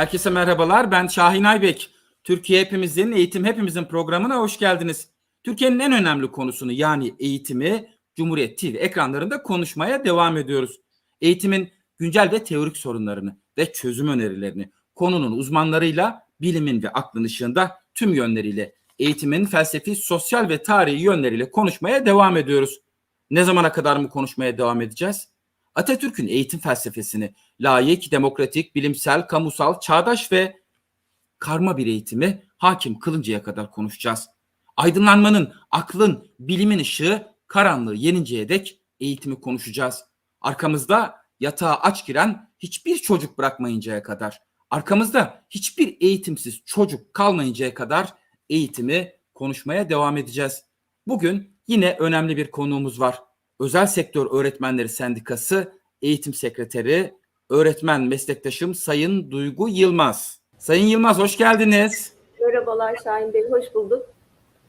Herkese merhabalar. Ben Şahin Aybek. Türkiye Hepimizin, Eğitim Hepimizin programına hoş geldiniz. Türkiye'nin en önemli konusunu yani eğitimi Cumhuriyet TV ekranlarında konuşmaya devam ediyoruz. Eğitimin güncel ve teorik sorunlarını ve çözüm önerilerini konunun uzmanlarıyla bilimin ve aklın ışığında tüm yönleriyle eğitimin felsefi, sosyal ve tarihi yönleriyle konuşmaya devam ediyoruz. Ne zamana kadar mı konuşmaya devam edeceğiz? Atatürk'ün eğitim felsefesini layık, demokratik, bilimsel, kamusal, çağdaş ve karma bir eğitimi hakim kılıncaya kadar konuşacağız. Aydınlanmanın, aklın, bilimin ışığı karanlığı yeninceye dek eğitimi konuşacağız. Arkamızda yatağa aç giren hiçbir çocuk bırakmayıncaya kadar, arkamızda hiçbir eğitimsiz çocuk kalmayıncaya kadar eğitimi konuşmaya devam edeceğiz. Bugün yine önemli bir konuğumuz var. Özel Sektör Öğretmenleri Sendikası Eğitim Sekreteri, öğretmen meslektaşım Sayın Duygu Yılmaz. Sayın Yılmaz hoş geldiniz. Merhabalar Şahin Bey, hoş bulduk.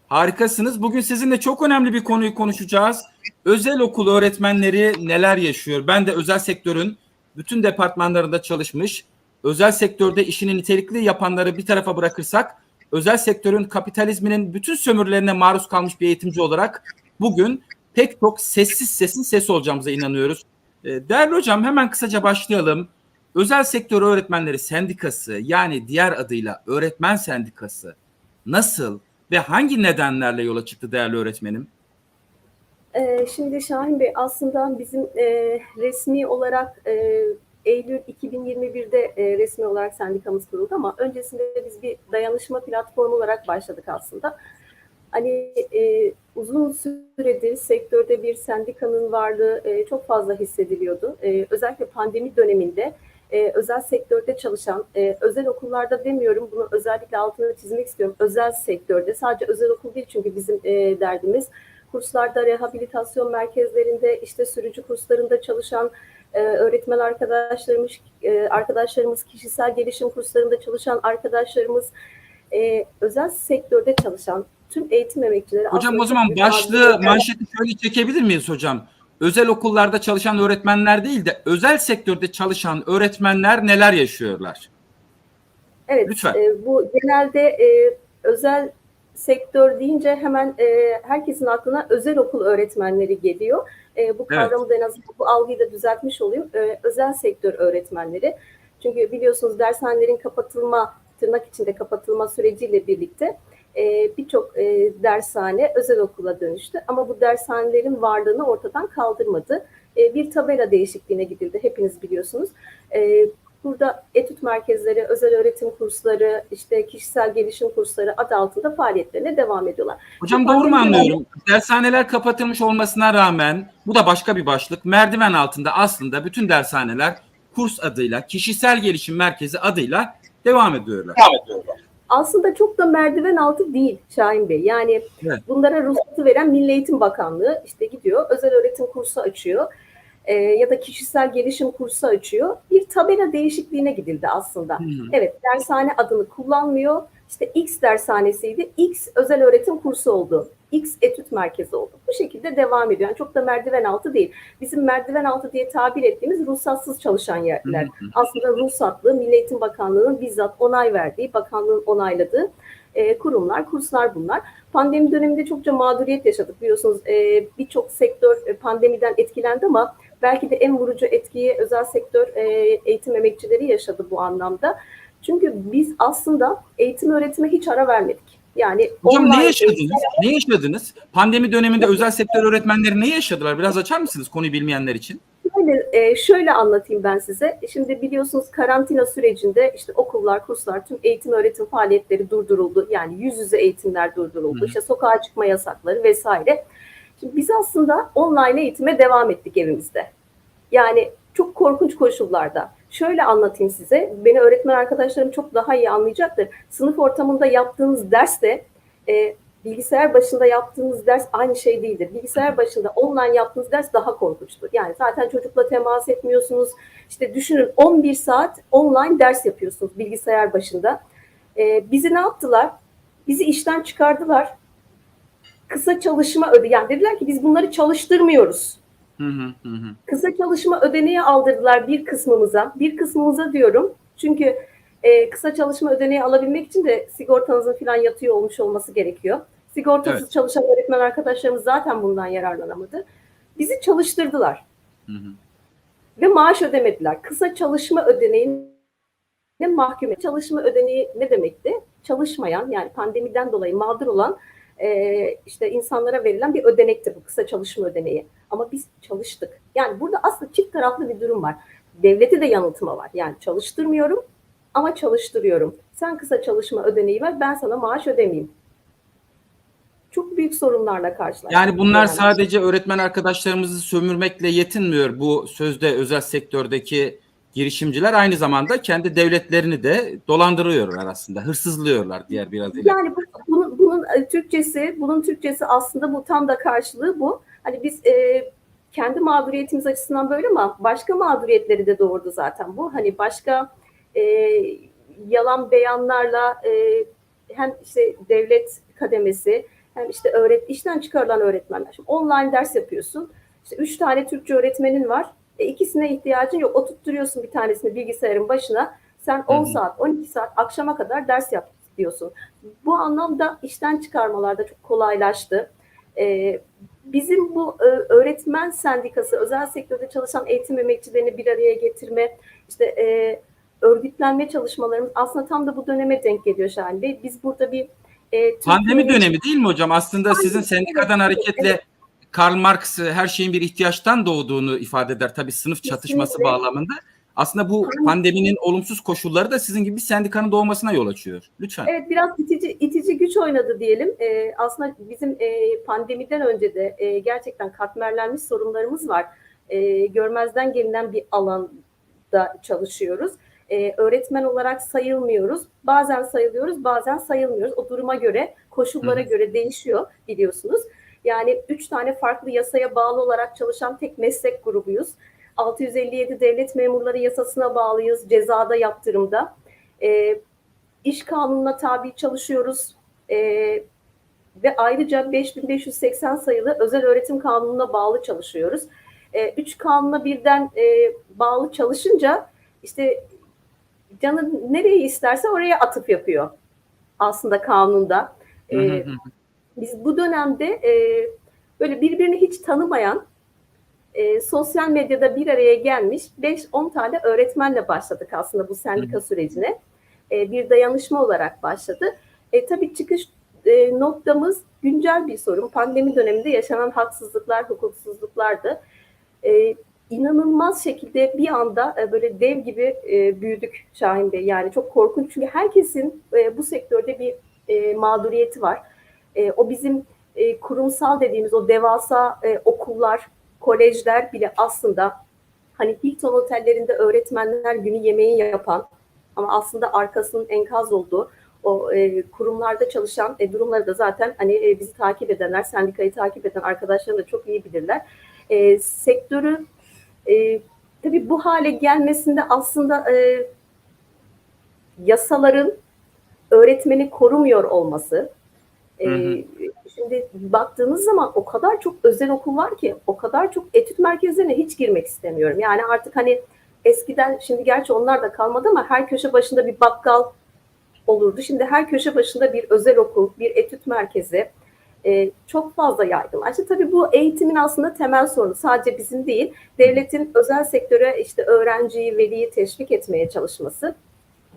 Harikasınız. Bugün sizinle çok önemli bir konuyu konuşacağız. Özel okul öğretmenleri neler yaşıyor? Ben de özel sektörün bütün departmanlarında çalışmış, özel sektörde işini nitelikli yapanları bir tarafa bırakırsak, özel sektörün kapitalizminin bütün sömürülerine maruz kalmış bir eğitimci olarak bugün pek çok sessiz sesin sesi olacağımıza inanıyoruz. Ee, Değerli hocam hemen kısaca başlayalım. Özel sektör öğretmenleri sendikası yani diğer adıyla öğretmen sendikası nasıl ve hangi nedenlerle yola çıktı değerli öğretmenim? Ee, şimdi Şahin Bey aslında bizim e, resmi olarak e, Eylül 2021'de e, resmi olarak sendikamız kuruldu ama öncesinde biz bir dayanışma platformu olarak başladık aslında. Hani e, uzun süredir sektörde bir sendikanın varlığı e, çok fazla hissediliyordu. E, özellikle pandemi döneminde e, özel sektörde çalışan, e, özel okullarda demiyorum, bunu özellikle altını çizmek istiyorum. Özel sektörde, sadece özel okul değil çünkü bizim e, derdimiz. Kurslarda, rehabilitasyon merkezlerinde, işte sürücü kurslarında çalışan e, öğretmen arkadaşlarımız, e, arkadaşlarımız, kişisel gelişim kurslarında çalışan arkadaşlarımız, e, özel sektörde çalışan tüm eğitim emekçileri. Hocam o zaman başlığı, manşeti şöyle çekebilir miyiz hocam? Özel okullarda çalışan öğretmenler değil de özel sektörde çalışan öğretmenler neler yaşıyorlar? Evet, Lütfen. e, bu genelde e, özel sektör deyince hemen e, herkesin aklına özel okul öğretmenleri geliyor. E, bu kavramı da en azından bu algıyı da düzeltmiş olayım. E, özel sektör öğretmenleri. Çünkü biliyorsunuz dershanelerin kapatılma, tırnak içinde kapatılma süreciyle birlikte e, birçok e, dershane özel okula dönüştü. Ama bu dershanelerin varlığını ortadan kaldırmadı. E, bir tabela değişikliğine gidildi, hepiniz biliyorsunuz. E, Burada etüt merkezleri, özel öğretim kursları, işte kişisel gelişim kursları adı altında faaliyetlerine devam ediyorlar. Hocam doğru mu anlıyorum? Dershaneler kapatılmış olmasına rağmen bu da başka bir başlık. Merdiven altında aslında bütün dershaneler kurs adıyla, kişisel gelişim merkezi adıyla devam ediyorlar. Aslında çok da merdiven altı değil Şahin Bey. Yani Evet. bunlara ruhsatı veren Milli Eğitim Bakanlığı işte gidiyor, özel öğretim kursu açıyor. e, ya da kişisel gelişim kursu açıyor. Bir tabela değişikliğine gidildi aslında. Hı. Evet, dershane adını kullanmıyor. İşte X dershanesiydi. X özel öğretim kursu oldu. X etüt merkezi oldu. Bu şekilde devam ediyor. Yani çok da merdiven altı değil. Bizim merdiven altı diye tabir ettiğimiz ruhsatsız çalışan yerler. Aslında ruhsatlı Milli Eğitim Bakanlığı'nın bizzat onay verdiği, bakanlığın onayladığı e, kurumlar, kurslar bunlar. Pandemi döneminde çokça mağduriyet yaşadık. Biliyorsunuz e, birçok sektör e, pandemiden etkilendi ama belki de en vurucu etkiyi özel sektör e, eğitim emekçileri yaşadı bu anlamda. Çünkü biz aslında eğitim öğretime hiç ara vermedik. Yani Hocam ne yaşadınız? eğitim- Ne yaşadınız? Pandemi döneminde özel sektör öğretmenleri ne yaşadılar? Biraz açar mısınız konuyu bilmeyenler için? Şöyle, e, şöyle anlatayım ben size. Şimdi biliyorsunuz karantina sürecinde işte okullar, kurslar, tüm eğitim öğretim faaliyetleri durduruldu. Yani yüz yüze eğitimler durduruldu. Hı. İşte sokağa çıkma yasakları vesaire. Şimdi biz aslında online eğitime devam ettik evimizde. Yani çok korkunç koşullarda. Şöyle anlatayım size. Beni öğretmen arkadaşlarım çok daha iyi anlayacaktır. Sınıf ortamında yaptığınız dersle e, bilgisayar başında yaptığınız ders aynı şey değildir. Bilgisayar başında online yaptığınız ders daha korkunçtur. Yani zaten çocukla temas etmiyorsunuz. İşte düşünün 11 saat online ders yapıyorsunuz bilgisayar başında. E, bizi ne yaptılar? Bizi işten çıkardılar. Kısa çalışma öde. Yani dediler ki biz bunları çalıştırmıyoruz. Hı hı hı hı. Kısa çalışma ödeneği aldırdılar bir kısmımıza. Bir kısmımıza diyorum. Çünkü e, kısa çalışma ödeneği alabilmek için de sigortanızın falan yatıyor olmuş olması gerekiyor. Sigortasız Evet. çalışan öğretmen arkadaşlarımız zaten bundan yararlanamadı. Bizi çalıştırdılar Hı hı. ve maaş ödemediler. Kısa çalışma ödeneğine mahkum. Çalışma ödeneği ne demekti? Çalışmayan yani pandemiden dolayı mağdur olan e, işte insanlara verilen bir ödenekti bu kısa çalışma ödeneği. Ama biz çalıştık. Yani burada aslında çift taraflı bir durum var. Devleti de yanıltma var. Yani çalıştırmıyorum ama çalıştırıyorum. Sen kısa çalışma ödeneği ver ben sana maaş ödemeyeyim. Çok büyük sorunlarla karşılaştık. Yani bunlar Yani. sadece öğretmen arkadaşlarımızı sömürmekle yetinmiyor. Bu sözde özel sektördeki girişimciler aynı zamanda kendi devletlerini de dolandırıyorlar aslında. Hırsızlıyorlar diğer bir adıyla. Yani bu, bunun, bunun e, Türkçesi, bunun Türkçesi aslında bu tam da karşılığı bu. Hani biz e, kendi mağduriyetimiz açısından böyle ama başka mağduriyetleri de doğurdu zaten bu. Hani başka e, yalan beyanlarla e, hem işte devlet kademesi hem işte öğret işten çıkarılan öğretmenler. Şimdi online ders yapıyorsun. İşte üç tane Türkçe öğretmenin var. E, ikisine ihtiyacın yok. Oturtturuyorsun bir tanesini bilgisayarın başına. Sen 10 Hı hı. saat, 12 saat akşama kadar ders yap diyorsun. Bu anlamda işten çıkarmalar da çok kolaylaştı. Ee, bizim bu e, öğretmen sendikası, özel sektörde çalışan eğitim emekçilerini bir araya getirme, işte e, örgütlenme çalışmalarımız aslında tam da bu döneme denk geliyor Şahin Bey. Biz burada bir e, Pandemi dönemi değil mi hocam? Aslında sizin sendikadan evet, hareketle Karl Marx her şeyin bir ihtiyaçtan doğduğunu ifade eder. Tabii sınıf çatışması Kesinlikle. bağlamında. Aslında bu Pandemi- pandeminin olumsuz koşulları da sizin gibi bir sendikanın doğmasına yol açıyor. Lütfen. Evet biraz itici, itici güç oynadı diyelim. Ee, aslında bizim e, pandemiden önce de e, gerçekten katmerlenmiş sorunlarımız var. E, görmezden gelinen bir alanda çalışıyoruz. E, öğretmen olarak sayılmıyoruz. Bazen sayılıyoruz, bazen sayılmıyoruz. O duruma göre, koşullara Hı. göre değişiyor biliyorsunuz. Yani üç tane farklı yasaya bağlı olarak çalışan tek meslek grubuyuz. 657 devlet memurları yasasına bağlıyız, cezada yaptırımda. E, iş kanununa tabi çalışıyoruz. E, ve ayrıca 5580 sayılı özel öğretim kanununa bağlı çalışıyoruz. E, üç kanuna birden e, bağlı çalışınca işte canın nereyi isterse oraya atıp yapıyor aslında kanunda. E, biz bu dönemde e, böyle birbirini hiç tanımayan e, sosyal medyada bir araya gelmiş 5-10 tane öğretmenle başladık aslında bu sendika sürecine. E, bir dayanışma olarak başladı. E, tabii çıkış e, noktamız güncel bir sorun. Pandemi döneminde yaşanan haksızlıklar, hukuksuzluklardı. E, inanılmaz şekilde bir anda e, böyle dev gibi e, büyüdük Şahin Bey. Yani çok korkunç çünkü herkesin e, bu sektörde bir e, mağduriyeti var. E, o bizim e, kurumsal dediğimiz o devasa e, okullar, kolejler bile aslında hani Hilton otellerinde öğretmenler günü yemeği yapan ama aslında arkasının enkaz olduğu o e, kurumlarda çalışan e, durumları da zaten hani e, bizi takip edenler, sendikayı takip eden arkadaşlarım da çok iyi bilirler. E, sektörü e, tabii bu hale gelmesinde aslında e, yasaların öğretmeni korumuyor olması, e, Hı hı. Şimdi baktığınız zaman o kadar çok özel okul var ki o kadar çok etüt merkezlerine hiç girmek istemiyorum. Yani artık hani eskiden şimdi gerçi onlar da kalmadı ama her köşe başında bir bakkal olurdu. Şimdi her köşe başında bir özel okul, bir etüt merkezi e, çok fazla yaygınlaştı. Tabii bu eğitimin aslında temel sorunu sadece bizim değil. Devletin özel sektöre işte öğrenciyi, veliyi teşvik etmeye çalışması,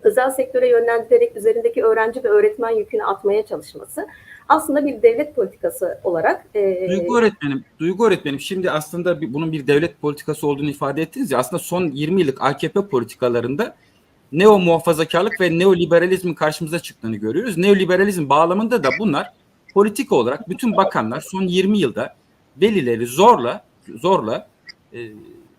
özel sektöre yönlendirerek üzerindeki öğrenci ve öğretmen yükünü atmaya çalışması aslında bir devlet politikası olarak e, Duygu öğretmenim, Duygu öğretmenim şimdi aslında bunun bir devlet politikası olduğunu ifade ettiniz ya aslında son 20 yıllık AKP politikalarında neo muhafazakarlık ve neoliberalizmin karşımıza çıktığını görüyoruz. Neoliberalizm bağlamında da bunlar politika olarak bütün bakanlar son 20 yılda velileri zorla zorla e,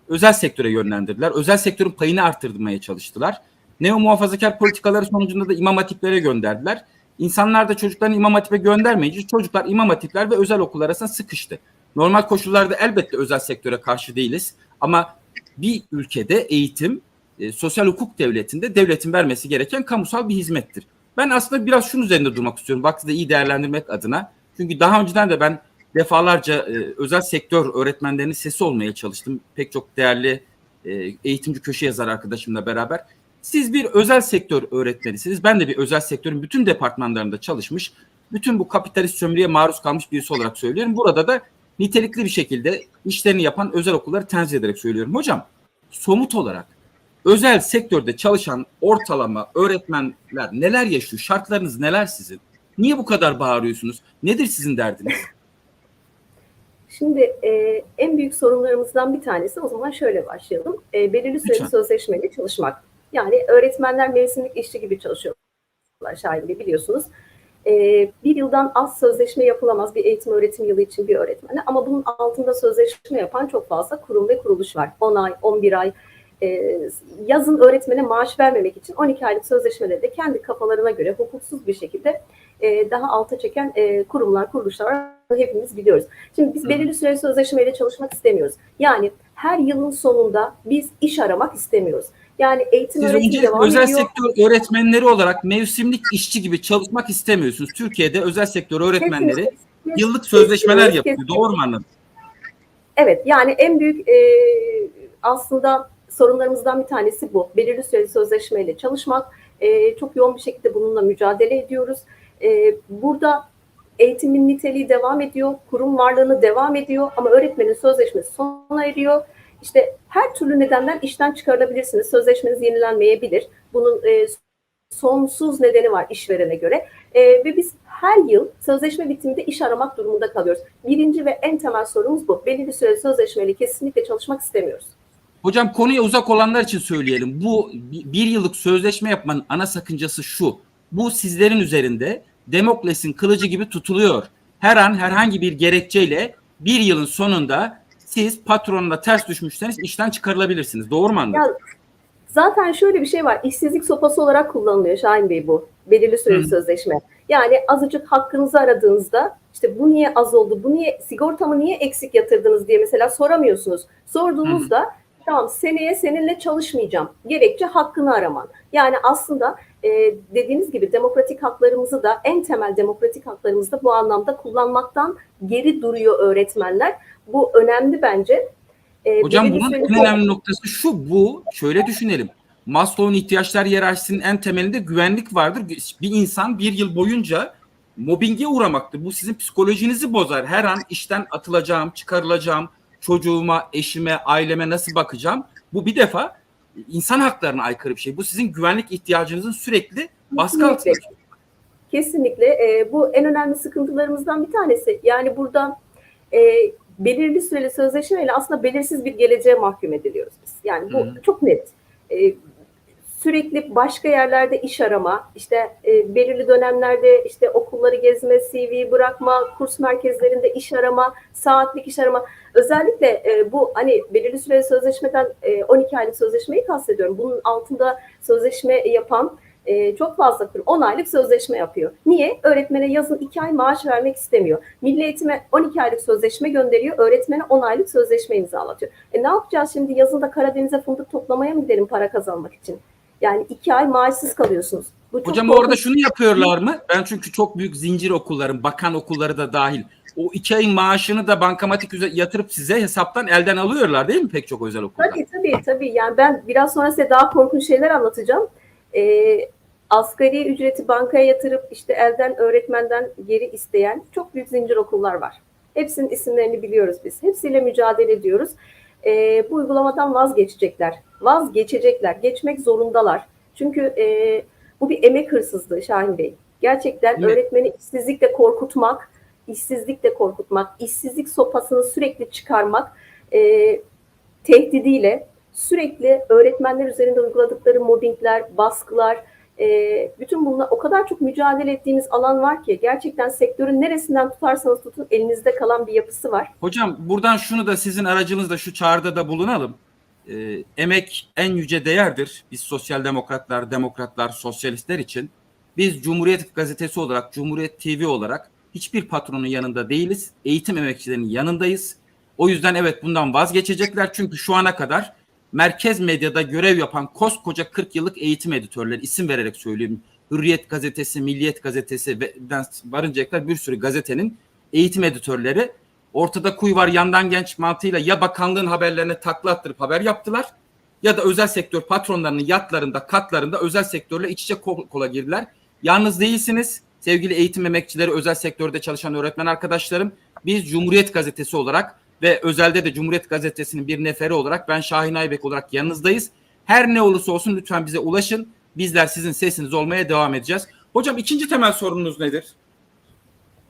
özel sektöre yönlendirdiler. Özel sektörün payını arttırmaya çalıştılar. Neo muhafazakar politikaları sonucunda da imam hatiplere gönderdiler. İnsanlar da çocuklarını imam hatipe göndermeyince çocuklar imam hatipler ve özel okullar arasında sıkıştı. Normal koşullarda elbette özel sektöre karşı değiliz ama bir ülkede eğitim e, sosyal hukuk devletinde devletin vermesi gereken kamusal bir hizmettir. Ben aslında biraz şunun üzerinde durmak istiyorum. Vakti de iyi değerlendirmek adına. Çünkü daha önceden de ben defalarca e, özel sektör öğretmenlerinin sesi olmaya çalıştım. Pek çok değerli e, eğitimci köşe yazar arkadaşımla beraber. Siz bir özel sektör öğretmenisiniz. Ben de bir özel sektörün bütün departmanlarında çalışmış, bütün bu kapitalist sömürüye maruz kalmış birisi olarak söylüyorum. Burada da nitelikli bir şekilde işlerini yapan özel okulları tenzih ederek söylüyorum. Hocam somut olarak özel sektörde çalışan ortalama öğretmenler neler yaşıyor? Şartlarınız neler sizin? Niye bu kadar bağırıyorsunuz? Nedir sizin derdiniz? Şimdi e, en büyük sorunlarımızdan bir tanesi o zaman şöyle başlayalım. E, belirli süreli Lütfen. sözleşmeyle çalışmak. Yani öğretmenler mevsimlik işçi gibi çalışıyorlar Şahin Bey biliyorsunuz. E, bir yıldan az sözleşme yapılamaz bir eğitim öğretim yılı için bir öğretmenle ama bunun altında sözleşme yapan çok fazla kurum ve kuruluş var. 10 ay, 11 ay. E, yazın öğretmene maaş vermemek için 12 aylık sözleşmeleri de kendi kafalarına göre hukuksuz bir şekilde e, daha alta çeken e, kurumlar, kuruluşlar. Hepimiz biliyoruz. Şimdi biz belirli süreli sözleşmeyle çalışmak istemiyoruz. Yani her yılın sonunda biz iş aramak istemiyoruz. Yani eğitim Siz öğretim devam özel ediyor. sektör öğretmenleri olarak mevsimlik işçi gibi çalışmak istemiyorsunuz. Türkiye'de özel sektör öğretmenleri Kesinlikle. yıllık sözleşmeler Kesinlikle, yapıyor. kesinlikle. Doğru mu anladım? Evet yani en büyük e, aslında sorunlarımızdan bir tanesi bu. Belirli süreli sözleşmeyle çalışmak. E, çok yoğun bir şekilde bununla mücadele ediyoruz. E, burada eğitimin niteliği devam ediyor, kurum varlığını devam ediyor ama öğretmenin sözleşmesi sona eriyor. İşte her türlü nedenden işten çıkarılabilirsiniz. Sözleşmeniz yenilenmeyebilir. Bunun e, sonsuz nedeni var işverene göre. E, ve biz her yıl sözleşme bitiminde iş aramak durumunda kalıyoruz. Birinci ve en temel sorumuz bu. Belirli süreli sözleşmeyle kesinlikle çalışmak istemiyoruz. Hocam konuya uzak olanlar için söyleyelim. Bu bi- bir yıllık sözleşme yapmanın ana sakıncası şu. Bu sizlerin üzerinde Demokles'in kılıcı gibi tutuluyor. Her an herhangi bir gerekçeyle bir yılın sonunda siz patronuna ters düşmüşseniz işten çıkarılabilirsiniz. Doğru mu anladım? Ya, Zaten şöyle bir şey var. İşsizlik sopası olarak kullanılıyor Şahin Bey bu. Belirli süreli Hı. sözleşme. Yani azıcık hakkınızı aradığınızda işte bu niye az oldu, bu niye sigortamı niye eksik yatırdınız diye mesela soramıyorsunuz. Sorduğunuzda tamam seneye seninle çalışmayacağım. Gerekçe hakkını araman. Yani aslında e, dediğiniz gibi demokratik haklarımızı da en temel demokratik haklarımızı da bu anlamda kullanmaktan geri duruyor öğretmenler. Bu önemli bence. E, Hocam bunun en önemli noktası şu bu. Şöyle düşünelim. Maslow'un ihtiyaçlar hiyerarşisinin en temelinde güvenlik vardır. Bir insan bir yıl boyunca mobbinge uğramaktır. Bu sizin psikolojinizi bozar. Her an işten atılacağım, çıkarılacağım, çocuğuma, eşime, aileme nasıl bakacağım? Bu bir defa insan haklarına aykırı bir şey. Bu sizin güvenlik ihtiyacınızın sürekli baskı altında. Kesinlikle. E, bu en önemli sıkıntılarımızdan bir tanesi. Yani burada e, belirli süreli sözleşmeyle aslında belirsiz bir geleceğe mahkum ediliyoruz biz. Yani bu Hı. çok net. E, sürekli başka yerlerde iş arama, işte e, belirli dönemlerde işte okulları gezme, CV bırakma, kurs merkezlerinde iş arama, saatlik iş arama. Özellikle e, bu hani belirli süreli sözleşmeden e, 12 aylık sözleşmeyi kastediyorum. Bunun altında sözleşme yapan e, çok fazla kurum 10 aylık sözleşme yapıyor. Niye? Öğretmene yazın 2 ay maaş vermek istemiyor. Milli Eğitim'e 12 aylık sözleşme gönderiyor. Öğretmene 10 aylık sözleşme imzalatıyor. E ne yapacağız şimdi? Yazın da Karadeniz'e fındık toplamaya mı gidelim para kazanmak için? Yani 2 ay maaşsız kalıyorsunuz. Bu çok Hocam korkunç. orada şunu yapıyorlar mı? Ben çünkü çok büyük zincir okulların, bakan okulları da dahil. O iki ayın maaşını da bankamatik yatırıp size hesaptan elden alıyorlar değil mi pek çok özel okulda? Tabii tabii tabii. Yani ben biraz sonra size daha korkunç şeyler anlatacağım. Ee, asgari ücreti bankaya yatırıp işte elden öğretmenden geri isteyen çok büyük zincir okullar var. Hepsinin isimlerini biliyoruz biz. Hepsiyle mücadele ediyoruz. Ee, bu uygulamadan vazgeçecekler. Vazgeçecekler. Geçmek zorundalar. Çünkü e, bu bir emek hırsızlığı Şahin Bey. Gerçekten Evet. öğretmeni işsizlikle korkutmak, işsizlikle korkutmak, işsizlik sopasını sürekli çıkarmak, e, tehdidiyle sürekli öğretmenler üzerinde uyguladıkları mobbingler, baskılar, e, bütün bununla o kadar çok mücadele ettiğimiz alan var ki gerçekten sektörün neresinden tutarsanız tutun elinizde kalan bir yapısı var. Hocam buradan şunu da sizin aracınızla şu çağrıda da bulunalım. Ee, emek en yüce değerdir. Biz sosyal demokratlar, demokratlar, sosyalistler için biz Cumhuriyet Gazetesi olarak, Cumhuriyet TV olarak hiçbir patronun yanında değiliz. Eğitim emekçilerinin yanındayız. O yüzden evet bundan vazgeçecekler. Çünkü şu ana kadar merkez medyada görev yapan koskoca 40 yıllık eğitim editörleri isim vererek söyleyeyim. Hürriyet gazetesi, Milliyet gazetesi ve varıncaya kadar bir sürü gazetenin eğitim editörleri ortada kuy var yandan genç mantığıyla ya bakanlığın haberlerine takla attırıp haber yaptılar ya da özel sektör patronlarının yatlarında, katlarında özel sektörle iç içe kol kola girdiler. Yalnız değilsiniz sevgili eğitim emekçileri, özel sektörde çalışan öğretmen arkadaşlarım. Biz Cumhuriyet Gazetesi olarak ve özelde de Cumhuriyet Gazetesi'nin bir neferi olarak ben Şahin Aybek olarak yanınızdayız. Her ne olursa olsun lütfen bize ulaşın. Bizler sizin sesiniz olmaya devam edeceğiz. Hocam ikinci temel sorununuz nedir?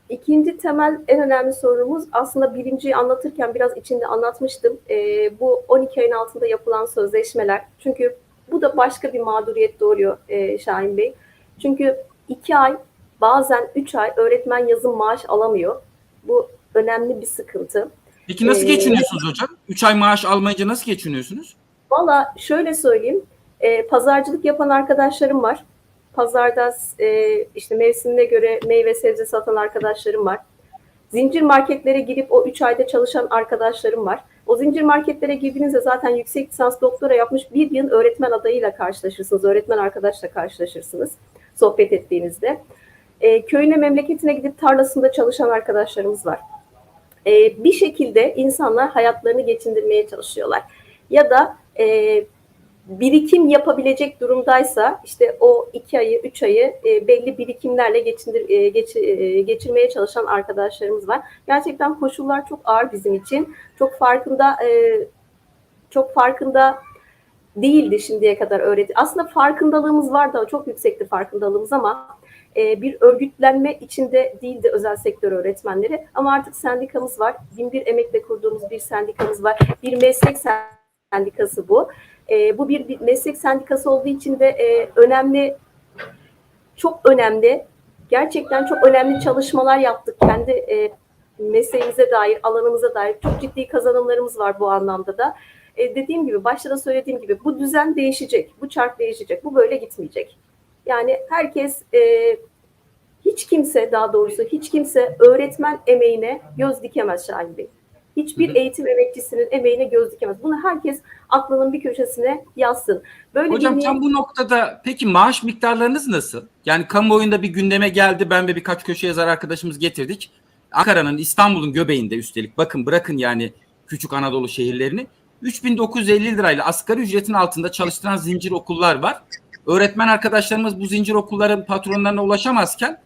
İkinci temel en önemli sorunumuz aslında birinciyi anlatırken biraz içinde anlatmıştım. Ee, bu 12 ayın altında yapılan sözleşmeler. Çünkü bu da başka bir mağduriyet doğuruyor e, Şahin Bey. Çünkü 2 ay bazen 3 ay öğretmen yazın maaş alamıyor. Bu önemli bir sıkıntı. Peki nasıl Ee, geçiniyorsunuz hocam? 3 ay maaş almayınca nasıl geçiniyorsunuz? Valla şöyle söyleyeyim. E, pazarcılık yapan arkadaşlarım var. Pazarda e, işte mevsimine göre meyve sebze satan arkadaşlarım var. Zincir marketlere girip o 3 ayda çalışan arkadaşlarım var. O zincir marketlere girdiğinizde zaten yüksek lisans doktora yapmış bir yıl öğretmen adayıyla karşılaşırsınız. Öğretmen arkadaşla karşılaşırsınız sohbet ettiğinizde. E, köyüne memleketine gidip tarlasında çalışan arkadaşlarımız var. E, bir şekilde insanlar hayatlarını geçindirmeye çalışıyorlar. Ya da e, birikim yapabilecek durumdaysa işte o iki ayı, üç ayı e, belli birikimlerle geçindir, e, geç, e, geçirmeye çalışan arkadaşlarımız var. Gerçekten koşullar çok ağır bizim için. Çok farkında e, çok farkında değildi şimdiye kadar öğreti. Aslında farkındalığımız vardı, çok yüksekti farkındalığımız ama e, bir örgütlenme içinde değildi özel sektör öğretmenleri. Ama artık sendikamız var. Bin emekle kurduğumuz bir sendikamız var. Bir meslek sendikası bu. E, bu bir, meslek sendikası olduğu için de e, önemli, çok önemli, gerçekten çok önemli çalışmalar yaptık kendi mesleğimize dair, alanımıza dair. Çok ciddi kazanımlarımız var bu anlamda da. Dediğim gibi, başta da söylediğim gibi bu düzen değişecek, bu çark değişecek, bu böyle gitmeyecek. Yani herkes, e, hiç kimse daha doğrusu hiç kimse öğretmen emeğine göz dikemez Şahin Bey. Hiçbir Hı hı. eğitim emekçisinin emeğine göz dikemez. Bunu herkes aklının bir köşesine yazsın. Böyle Hocam bir tam bu noktada peki maaş miktarlarınız nasıl? Yani kamuoyunda bir gündeme geldi. Ben ve birkaç köşe yazar arkadaşımız getirdik. Ankara'nın İstanbul'un göbeğinde üstelik. Bakın bırakın yani küçük Anadolu şehirlerini. 3950 lirayla asgari ücretin altında çalıştıran zincir okullar var. Öğretmen arkadaşlarımız bu zincir okulların patronlarına ulaşamazken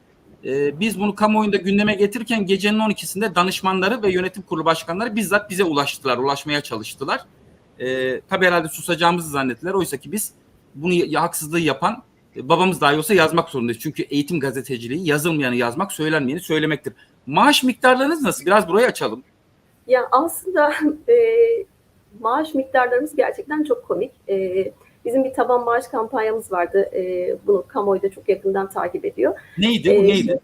e, biz bunu kamuoyunda gündeme getirirken gecenin 12'sinde danışmanları ve yönetim kurulu başkanları bizzat bize ulaştılar, ulaşmaya çalıştılar. E, tabii herhalde susacağımızı zannettiler. Oysa ki biz bunu ya- haksızlığı yapan e, babamız dahi olsa yazmak zorundayız. Çünkü eğitim gazeteciliği yazılmayanı yazmak, söylenmeyeni söylemektir. Maaş miktarlarınız nasıl? Biraz burayı açalım. Ya aslında e, maaş miktarlarımız gerçekten çok komik. E, bizim bir taban maaş kampanyamız vardı. E, bunu kamuoyu da çok yakından takip ediyor. Neydi? Bu Ee, neydi?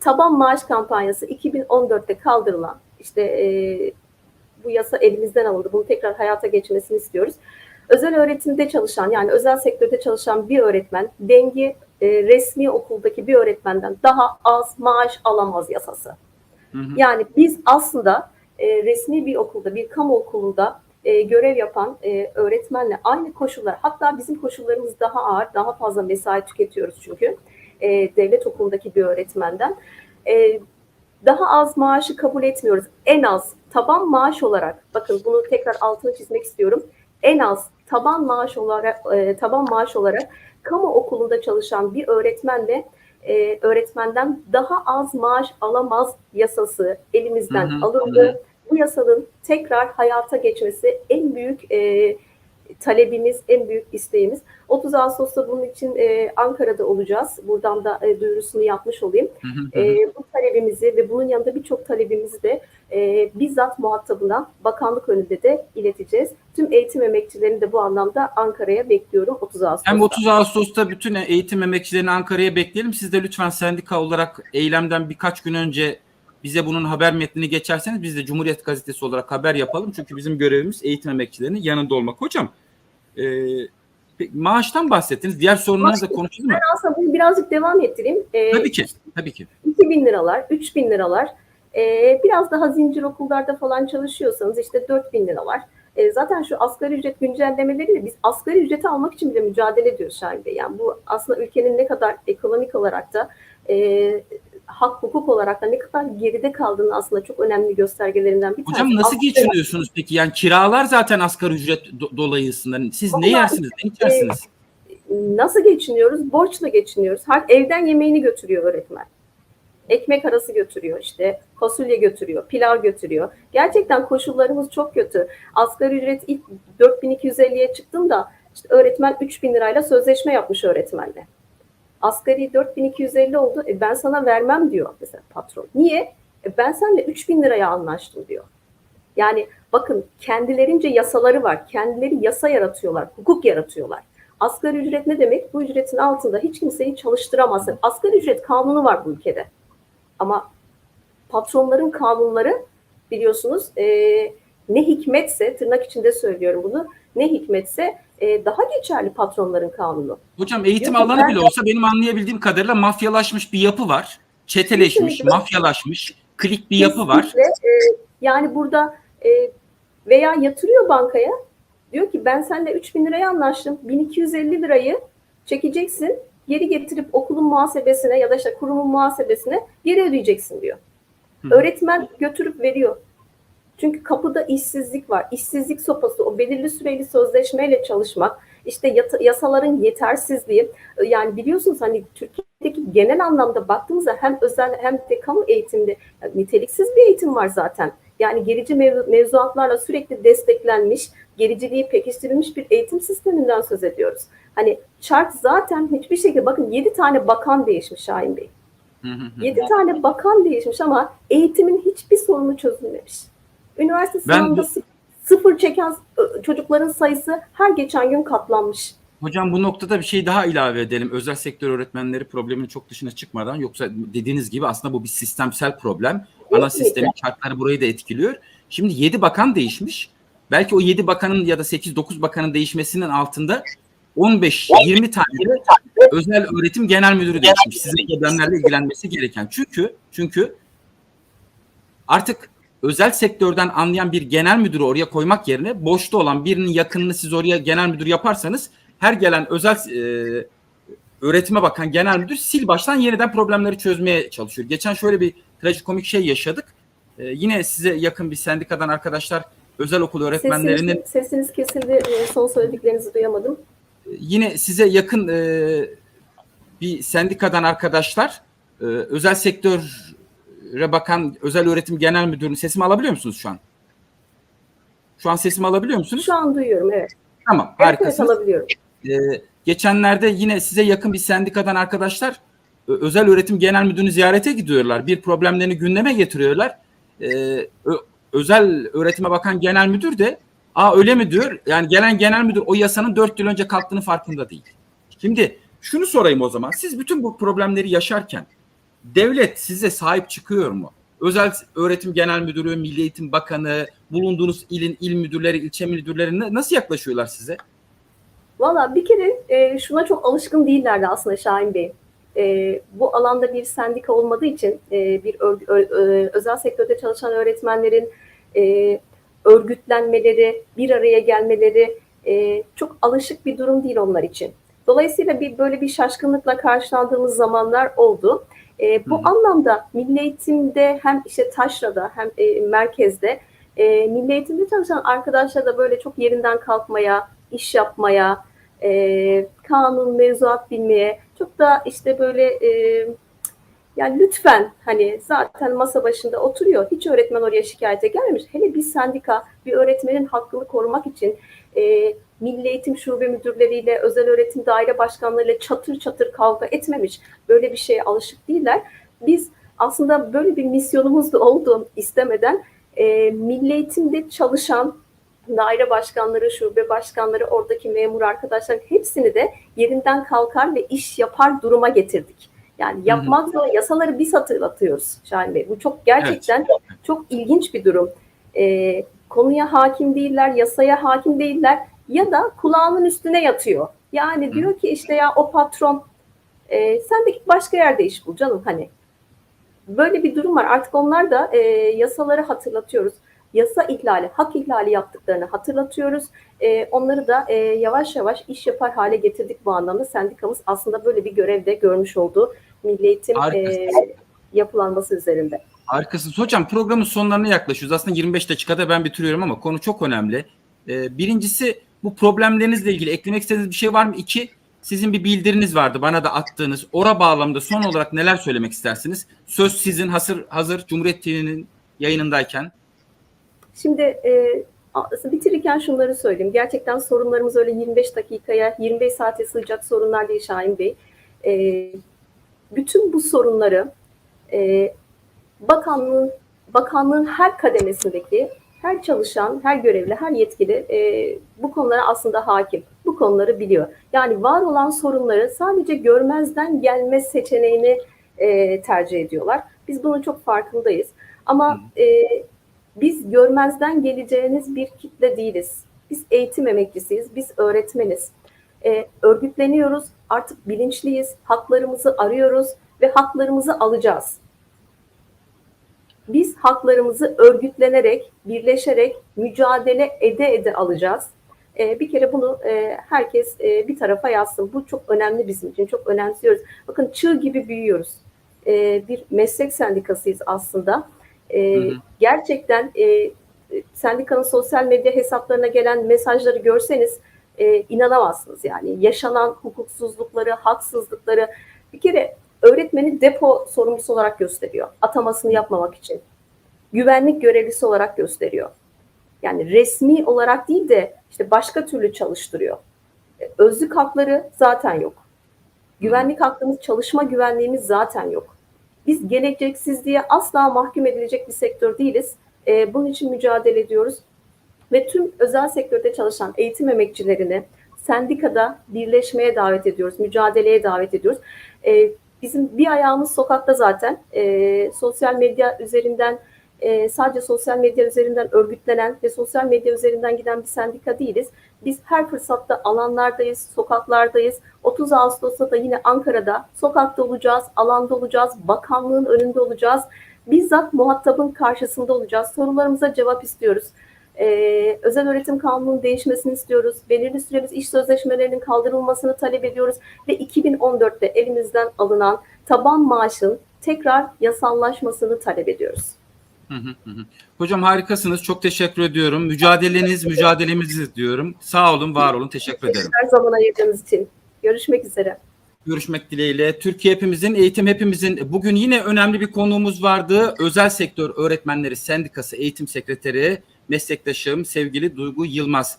Taban maaş kampanyası 2014'te kaldırılan işte e, bu yasa elimizden alındı. Bunu tekrar hayata geçmesini istiyoruz. Özel öğretimde çalışan yani özel sektörde çalışan bir öğretmen dengi e, resmi okuldaki bir öğretmenden daha az maaş alamaz yasası. Hı hı. Yani biz aslında e, resmi bir okulda, bir kamu okulunda e, görev yapan e, öğretmenle aynı koşullar, hatta bizim koşullarımız daha ağır, daha fazla mesai tüketiyoruz çünkü e, devlet okulundaki bir öğretmenden. E, daha az maaşı kabul etmiyoruz. En az taban maaş olarak, bakın bunu tekrar altını çizmek istiyorum. En az taban maaş olarak, e, taban maaş olarak kamu okulunda çalışan bir öğretmenle e, öğretmenden daha az maaş alamaz yasası elimizden Hı hı, alındı. anladım. Bu yasanın tekrar hayata geçmesi en büyük e, talebimiz, en büyük isteğimiz. 30 Ağustos'ta bunun için e, Ankara'da olacağız. Buradan da e, duyurusunu yapmış olayım. Hı hı hı. E, bu talebimizi ve bunun yanında birçok talebimizi de e, bizzat muhatabına bakanlık önünde de ileteceğiz. Tüm eğitim emekçilerini de bu anlamda Ankara'ya bekliyorum 30 Ağustos'ta. Hem 30 Ağustos'ta bütün eğitim emekçilerini Ankara'ya bekleyelim. Siz de lütfen sendika olarak eylemden birkaç gün önce bize bunun haber metnini geçerseniz biz de Cumhuriyet Gazetesi olarak haber yapalım. Çünkü bizim görevimiz eğitim emekçilerinin yanında olmak. Hocam e, maaştan bahsettiniz. Diğer sorunlarınızla konuşalım mı? Aslında bunu birazcık devam ettireyim. E, Tabii ki. Tabii ki. 2000 liralar, 3000 liralar. Ee, biraz daha zincir okullarda falan çalışıyorsanız işte 4000 lira var. Ee, zaten şu asgari ücret güncellemeleri de biz asgari ücreti almak için bile mücadele ediyoruz Şahin Bey. Yani bu aslında ülkenin ne kadar ekonomik olarak da e, hak hukuk olarak da ne kadar geride kaldığını aslında çok önemli göstergelerinden bir tanesi. Hocam nasıl geçiniyorsunuz peki? Yani kiralar zaten asgari ücret do- dolayısıyla. Siz ne Vallahi, yersiniz, ne içersiniz? Nasıl geçiniyoruz? Borçla geçiniyoruz. Her evden yemeğini götürüyor öğretmen. Ekmek arası götürüyor işte, fasulye götürüyor, pilav götürüyor. Gerçekten koşullarımız çok kötü. Asgari ücret ilk 4250'ye çıktığında işte öğretmen 3000 lirayla sözleşme yapmış öğretmenle. Asgari 4250 oldu. E ben sana vermem diyor mesela patron. Niye? E ben seninle 3000 liraya anlaştım diyor. Yani bakın kendilerince yasaları var. Kendileri yasa yaratıyorlar, hukuk yaratıyorlar. Asgari ücret ne demek? Bu ücretin altında hiç kimseyi çalıştıramazsın. Asgari ücret kanunu var bu ülkede. Ama patronların kanunları biliyorsunuz e, ne hikmetse, tırnak içinde söylüyorum bunu, ne hikmetse e, daha geçerli patronların kanunu. Hocam eğitim Yok, alanı bile olsa benim anlayabildiğim kadarıyla mafyalaşmış bir yapı var. Çeteleşmiş, Kesinlikle. mafyalaşmış, klik bir yapı var. Kesinlikle, e, yani burada e, veya yatırıyor bankaya diyor ki ben seninle 3000 liraya anlaştım. 1250 lirayı çekeceksin. Geri getirip okulun muhasebesine ya da işte kurumun muhasebesine geri ödeyeceksin diyor. Hı. Öğretmen götürüp veriyor. Çünkü kapıda işsizlik var. İşsizlik sopası, o belirli süreli sözleşmeyle çalışmak, işte yata- yasaların yetersizliği. Yani biliyorsunuz hani Türkiye'deki genel anlamda baktığımızda hem özel hem de kamu eğitimde yani niteliksiz bir eğitim var zaten. Yani gerici mev- mevzuatlarla sürekli desteklenmiş, gericiliği pekiştirilmiş bir eğitim sisteminden söz ediyoruz. Hani çark zaten hiçbir şekilde bakın 7 tane bakan değişmiş Şahin Bey. Hı hı hı. 7 tane bakan değişmiş ama eğitimin hiçbir sorunu çözülmemiş. Üniversite sınavında sıfır çeken ı, çocukların sayısı her geçen gün katlanmış. Hocam bu noktada bir şey daha ilave edelim. Özel sektör öğretmenleri problemin çok dışına çıkmadan yoksa dediğiniz gibi aslında bu bir sistemsel problem. Ana sistemin şartları burayı da etkiliyor. Şimdi 7 bakan değişmiş. Belki o 7 bakanın ya da 8-9 bakanın değişmesinin altında 15-20 tane özel öğretim genel müdürü değişmiş. Sizin problemlerle ilgilenmesi gereken. Çünkü çünkü artık özel sektörden anlayan bir genel müdürü oraya koymak yerine boşta olan birinin yakınını siz oraya genel müdür yaparsanız her gelen özel e, öğretime bakan genel müdür sil baştan yeniden problemleri çözmeye çalışıyor. Geçen şöyle bir trajikomik şey yaşadık. E, yine size yakın bir sendikadan arkadaşlar özel okul öğretmenlerinin Sesiniz, sesiniz kesildi. E, Son söylediklerinizi duyamadım. yine size yakın e, bir sendikadan arkadaşlar e, özel sektöre bakan özel öğretim genel müdürünün sesimi alabiliyor musunuz şu an? Şu an sesimi alabiliyor musunuz? Şu an duyuyorum evet. Tamam Evet, evet harikasınız. alabiliyorum. Ee, geçenlerde yine size yakın bir sendikadan arkadaşlar özel öğretim genel müdürünü ziyarete gidiyorlar. Bir problemlerini gündeme getiriyorlar. Ee, özel öğretime bakan genel müdür de aa öyle mi diyor? Yani gelen genel müdür o yasanın dört yıl önce kalktığını farkında değil. Şimdi şunu sorayım o zaman. Siz bütün bu problemleri yaşarken devlet size sahip çıkıyor mu? Özel öğretim genel müdürü, Milli Eğitim Bakanı, bulunduğunuz ilin il müdürleri, ilçe müdürleri na- nasıl yaklaşıyorlar size? Valla bir kere e, şuna çok alışkın değillerdi aslında Şahin Bey. E, bu alanda bir sendika olmadığı için e, bir örg- ö- ö- özel sektörde çalışan öğretmenlerin e, örgütlenmeleri, bir araya gelmeleri e, çok alışık bir durum değil onlar için. Dolayısıyla bir böyle bir şaşkınlıkla karşılandığımız zamanlar oldu. E, bu Hı. anlamda milli eğitimde hem işte taşrada hem e, merkezde e, milli eğitimde çalışan arkadaşlar da böyle çok yerinden kalkmaya, iş yapmaya, e, kanun, mevzuat bilmeye, çok da işte böyle e, yani lütfen hani zaten masa başında oturuyor. Hiç öğretmen oraya şikayete gelmemiş. Hele bir sendika bir öğretmenin hakkını korumak için e, Milli Eğitim Şube Müdürleriyle, özel öğretim daire başkanlarıyla çatır çatır kavga etmemiş. Böyle bir şeye alışık değiller. Biz aslında böyle bir misyonumuz da oldu istemeden. E, Milli Eğitim'de çalışan daire başkanları, şube başkanları, oradaki memur arkadaşların hepsini de yerinden kalkar ve iş yapar duruma getirdik. Yani yapmak zor yasaları biz hatırlatıyoruz Şahin Bey. Bu çok gerçekten çok ilginç bir durum. Ee, konuya hakim değiller, yasaya hakim değiller ya da kulağının üstüne yatıyor. Yani Hı. diyor ki işte ya o patron e, sen de git başka yerde iş bul canım hani. Böyle bir durum var. Artık onlar da e, yasaları hatırlatıyoruz. Yasa ihlali, hak ihlali yaptıklarını hatırlatıyoruz. E, onları da e, yavaş yavaş iş yapar hale getirdik bu anlamda. Sendikamız aslında böyle bir görevde görmüş oldu. Milli Eğitim e, yapılanması üzerinde. Harikasınız. Hocam programın sonlarına yaklaşıyoruz. Aslında 25 dakikada ben bitiriyorum ama konu çok önemli. Ee, birincisi bu problemlerinizle ilgili eklemek istediğiniz bir şey var mı? İki, sizin bir bildiriniz vardı bana da attığınız. Ora bağlamında son olarak neler söylemek istersiniz? Söz sizin hazır, hazır Cumhuriyet TV'nin yayınındayken. Şimdi e, bitirirken şunları söyleyeyim. Gerçekten sorunlarımız öyle 25 dakikaya, 25 saate sığacak sorunlar değil Şahin Bey. E, bütün bu sorunları e, bakanlığın bakanlığın her kademesindeki her çalışan, her görevli, her yetkili e, bu konulara aslında hakim. Bu konuları biliyor. Yani var olan sorunları sadece görmezden gelme seçeneğini e, tercih ediyorlar. Biz bunun çok farkındayız. Ama e, biz görmezden geleceğiniz bir kitle değiliz. Biz eğitim emekçisiyiz, biz öğretmeniz. E, örgütleniyoruz, artık bilinçliyiz, haklarımızı arıyoruz ve haklarımızı alacağız. Biz haklarımızı örgütlenerek, birleşerek, mücadele ede ede alacağız. E, bir kere bunu e, herkes e, bir tarafa yazsın. Bu çok önemli bizim için, çok önemsiyoruz. Bakın çığ gibi büyüyoruz. E, bir meslek sendikasıyız aslında. E, Hı hı. gerçekten e, sendikanın sosyal medya hesaplarına gelen mesajları görseniz e, inanamazsınız yani. Yaşanan hukuksuzlukları, haksızlıkları bir kere öğretmeni depo sorumlusu olarak gösteriyor. Atamasını yapmamak için. Güvenlik görevlisi olarak gösteriyor. Yani resmi olarak değil de işte başka türlü çalıştırıyor. E, Özlük hakları zaten yok. Güvenlik hakkımız, çalışma güvenliğimiz zaten yok. Biz geleceksizliğe asla mahkum edilecek bir sektör değiliz. E, bunun için mücadele ediyoruz. Ve tüm özel sektörde çalışan eğitim emekçilerini sendikada birleşmeye davet ediyoruz, mücadeleye davet ediyoruz. E, bizim bir ayağımız sokakta zaten. E, sosyal medya üzerinden e, sadece sosyal medya üzerinden örgütlenen ve sosyal medya üzerinden giden bir sendika değiliz. Biz her fırsatta alanlardayız, sokaklardayız. 30 Ağustos'ta da yine Ankara'da sokakta olacağız, alanda olacağız, bakanlığın önünde olacağız. Bizzat muhatabın karşısında olacağız. Sorularımıza cevap istiyoruz. Ee, özel öğretim kanununun değişmesini istiyoruz. Belirli süreli iş sözleşmelerinin kaldırılmasını talep ediyoruz. Ve 2014'te elimizden alınan taban maaşın tekrar yasallaşmasını talep ediyoruz. Hı hı hı. Hocam harikasınız. Çok teşekkür ediyorum. Mücadeleniz mücadelemiz diyorum. Sağ olun, var olun. Teşekkür ederim. Her zaman ayırdığınız için. Görüşmek üzere. Görüşmek dileğiyle. Türkiye hepimizin, eğitim hepimizin. Bugün yine önemli bir konuğumuz vardı. Özel Sektör Öğretmenleri Sendikası Eğitim Sekreteri, meslektaşım sevgili Duygu Yılmaz.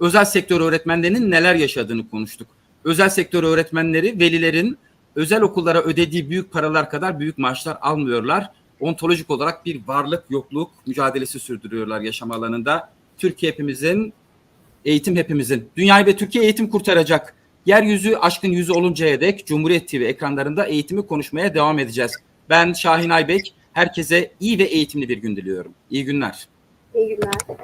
Özel sektör öğretmenlerinin neler yaşadığını konuştuk. Özel sektör öğretmenleri velilerin özel okullara ödediği büyük paralar kadar büyük maaşlar almıyorlar. Ontolojik olarak bir varlık yokluk mücadelesi sürdürüyorlar yaşam alanında. Türkiye hepimizin, eğitim hepimizin. Dünyayı ve Türkiye eğitim kurtaracak. Yeryüzü aşkın yüzü oluncaya dek Cumhuriyet TV ekranlarında eğitimi konuşmaya devam edeceğiz. Ben Şahin Aybek. Herkese iyi ve eğitimli bir gün diliyorum. İyi günler. İyi günler.